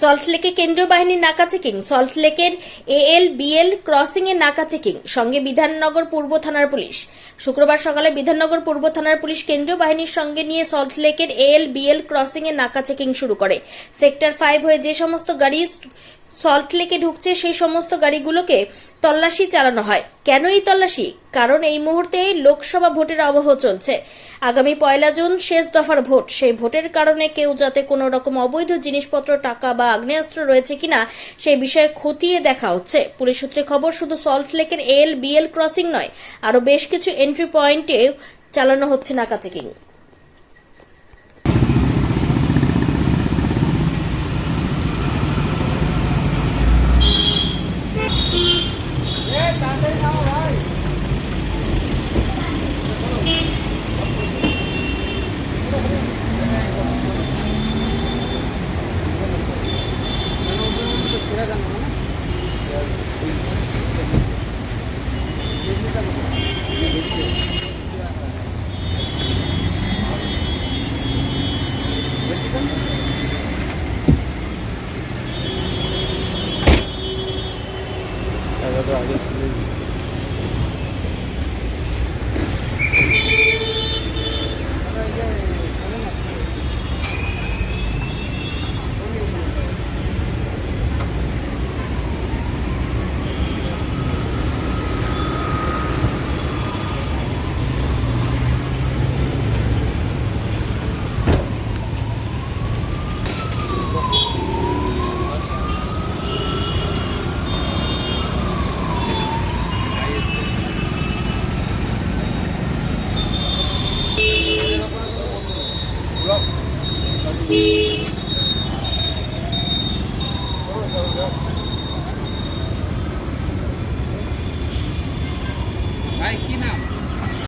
সল্টলেকে কেন্দ্রীয় বাহিনীর নাকা চেকিং সল্টলেকের এএল বিএল ক্রসিং এ নাকা চেকিং সঙ্গে বিধাননগর পূর্ব থানার পুলিশ। শুক্রবার সকালে বিধাননগর পূর্ব থানার পুলিশ কেন্দ্রীয় বাহিনীর সঙ্গে নিয়ে সল্টলেকের এএল বিএল ক্রসিং এর নাকা চেকিং শুরু করে। সেক্টর ফাইভ হয়ে যে সমস্ত গাড়ি সল্টলেকে ঢুকছে সেই সমস্ত গাড়িগুলোকে তল্লাশি চালানো হয়। কেন এই তল্লাশি? কারণ এই মুহূর্তে লোকসভা ভোটের আবহ চলছে। আগামী পয়লা জুন শেষ দফার ভোট। সেই ভোটের কারণে কেউ যাতে কোনো রকম অবৈধ জিনিসপত্র, টাকা বা আগ্নেয়াস্ত্র রয়েছে কিনা সেই বিষয়ে খতিয়ে দেখা হচ্ছে। পুলিশ সূত্রে খবর, শুধু সল্টলেকের এল বিএল ক্রসিং নয়, আরও বেশ কিছু এন্ট্রি পয়েন্টে চালানো হচ্ছে নাকা checking Selamun Aleyküm. Vai aqui não.